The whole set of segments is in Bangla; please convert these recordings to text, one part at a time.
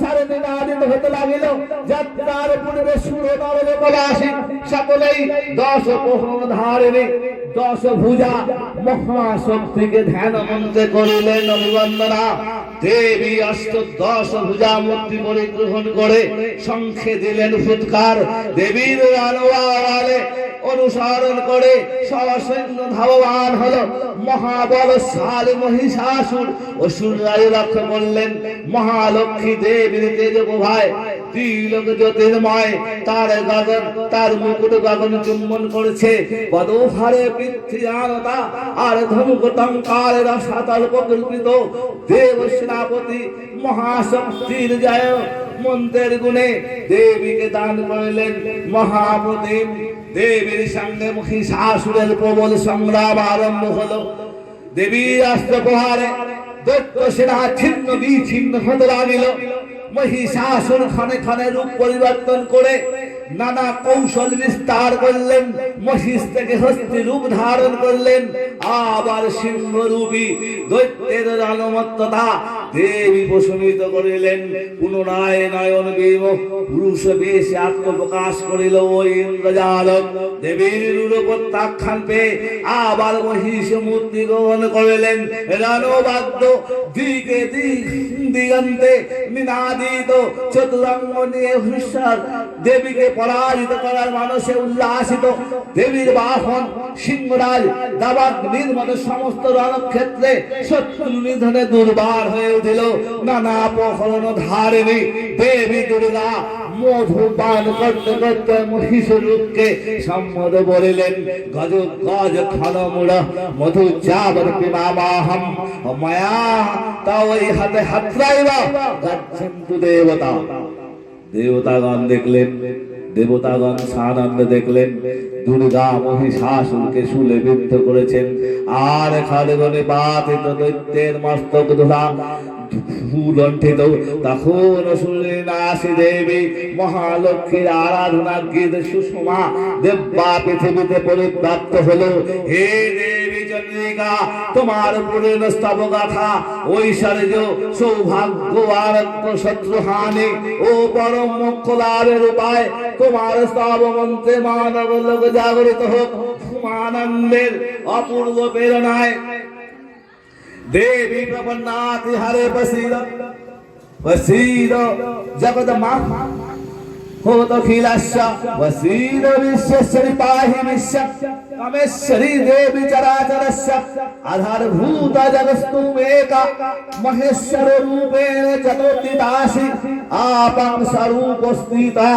সারে দিন আদিত হতে লাগিল। যাত্রার পূর্বে সুরে নরলে পলাশি সকলেই দশ প্রহর ধারে দশ ভুজা। মহাশক্তিকে ধ্যান মন্ত্রে করিলেন অভিবন্দনা। দেবী করে দিলেন ফুৎকার। দেবীর অনুসরণ করে সসৈন্য ধাবমান হলো মহাবলশাল মহিষাসুর অসুর রায় লক্ষ্য করলেন মহালক্ষ্মী দেবীর তেজ প্রভায়, ত্রিলোক জ্যোতির্ময়, তার গগন, তার মুকুট গগন চুম্বন করেছে। পদভারে পৃথ্বী আনতা, আর ধনুক টঙ্কার রসাতল প্রকৃত দেব সেনাপতি মহাশক্তির জয় মন্ত্রের গুণে দেবীকে দান করলেন মহাপ্রতিম দেবীর সঙ্গে মহিষাসুরের প্রবল সংগ্রাম আরম্ভ হলো। দেবীর অস্ত্র প্রহারে দৈত্য সেনা ছিন্ন বিচ্ছিন্ন হতে লাগিল। মহিষাসুর ক্ষণে ক্ষণে রূপ পরিবর্তন করে নানা কৌশল বিস্তার করলেন। মহিষ থেকে হস্তি রূপ ধারণ করলেন। আবার সিংহ রূপী দৈত্যের রণমত্ততা দেবী প্রশমিত করিলেন, পুনরায় নয়ন বিম পুরুষ বেশে আত্মপ্রকাশ করিল ওই ইন্দ্রজালক দেবীর প্রত্যাখ্যান পেয়ে আবার মহিষ মূর্তি গ্রহণ করিলেন। রণবাদ্য দিকে দিক দিগন্তে নিনাদিত চতুরঙ্গ নিয়ে দেবীকে পরাজিত করার মানুষে উল্লাসিত দেবীর বাহন, সিংহরাজ দাবাগ নির্মল সমস্ত রণক্ষেত্রে শত্রু নিধনে দুর্বার হয়ে উঠিল নানা অপহরণ ধারিণী দেবী দুর্গা মধু পান করতে করতে মহিষ রূপকে সম্মত বলিলেন, গজ গজ খন মুড়, মধু চাবর পিমামাহম মায়া, তাও এই হাতে হাতরাইবা গচ্ছন্তু দেবতা। দেবতাগণ দেখলেন দেবতাগণ সানন্দ দেখলেন। দুর্গা মহিষাসুরকে শুলে বিদ্ধ করেছেন। আর খালেগনে বাতিত দৈত্যের মস্তক দেবী মহালক্ষ্মীর আরাধনা গীত সুষমা পৃথিবীতে হে দেবী চন্দ্রিকা তোমার পুরীর স্তব গাথা ঐশ্বর্য সৌভাগ্য আরত্য শত্রু হানি ও পরম মোক্ষ লাভের উপায় তোমার স্তব মন্ত্রে মানব লোক জাগরিত হোক আনন্দের অপূর্ব প্রেরণায় দেবী প্রপন্নাথ হরে বসির বসির জগদ মা होत खिलस्य वसीद विश्वेश्वरी पाहि विश्व कामेश्वरी देवी चराचरस्य आधारभूत जगस्तुमेका महेश्वर रूपेण जगोत्थितासि आपं स्वरूप स्थिता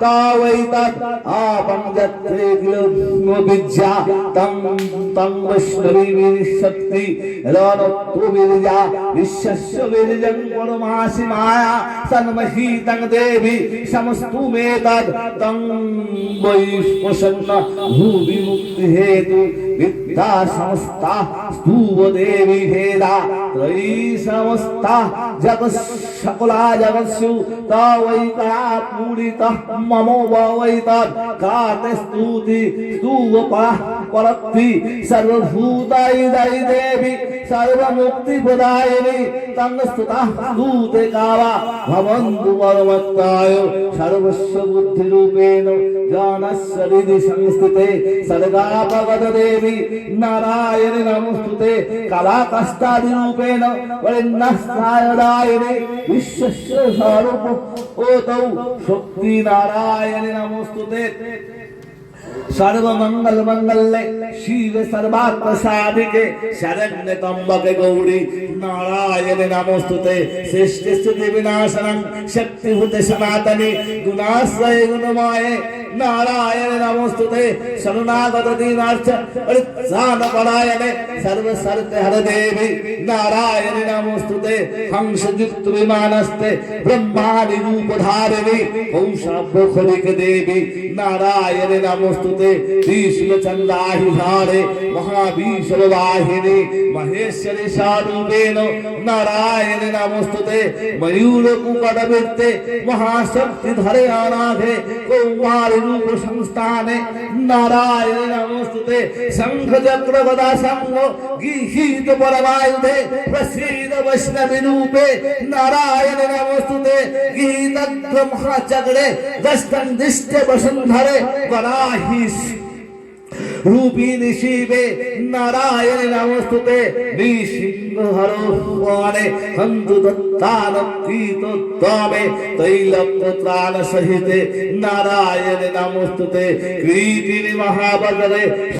तावैतत् आपं जत्रे विद्या तं तं वैष्णवी विशक्ति रणत्तु विर्या विश्वस्य विर्जं परमासि माया सन्मही तं देवी समस्तु में तद तं वै प्रसन्न भूवि হেতু विद्या समस्ता स्तूव देवी भेदा त्रयी समस्ता जगत् सकला जगत्सु तवैका पूरित ममो वै तत् काते स्तुति स्तूव परत्ति सर्वभूताय देवी सर्वमुक्ति प्रदायिनी तं स्तुता स्तूते कावा भवन्तु परमत्ताय सर्वस्व बुद्धि रूपेण जानस्य हृदि संस्थिते सर्गापगत देवी നാരായണ നമസ്തുതേ കലാകഷ്ടാദിനൂപേണ വരന്നസ്നാരായണേ വിശ്വസ്യ സ്വരൂപം ഓ തൗ ശക്തി നാരായണ നമസ്തുതേ സർവമംഗൾ മംഗളെ ശിവ സർവാത്മ സാധികെ ശരണ്യ തമ്പക ഗൗരി നാരായണ നമസ്തുതേ ശ്രേഷ്ഠ സ്ഥിതി വിനാശനം ശക്തിഭൂത സനാതനി ഗുണാശ്രയ ഗുണമായ गुणाश्रय गुणमाये नारायण नमोस्तुते शरणागत दीनार्थ परित्राण परायणे सर्व सर्व हर देवी नारायण नमोस्तुते हंस युक्त विमानस्ते ब्रह्मादि रूप धारिणी हंसाभ्यखलिक देवी नारायण नमोस्तुते त्रिशूल चंदाहि महाप्रभु संस्थाने। नारायण नमोस्तुते। शंख चक्र गीत परवायुधे नारायण गीत महाचक्रे दस्तन दिष्ट वसुंधरे রূপিণী শিবে নারায়ণ নমস্তুতে নৃসিংহ হর পরে হন্তু দত্তান কৃত তবে তৈলক্য ত্রাণ সহিতে নারায়ণ নমস্তুতে কৃতিনি মহাবদরে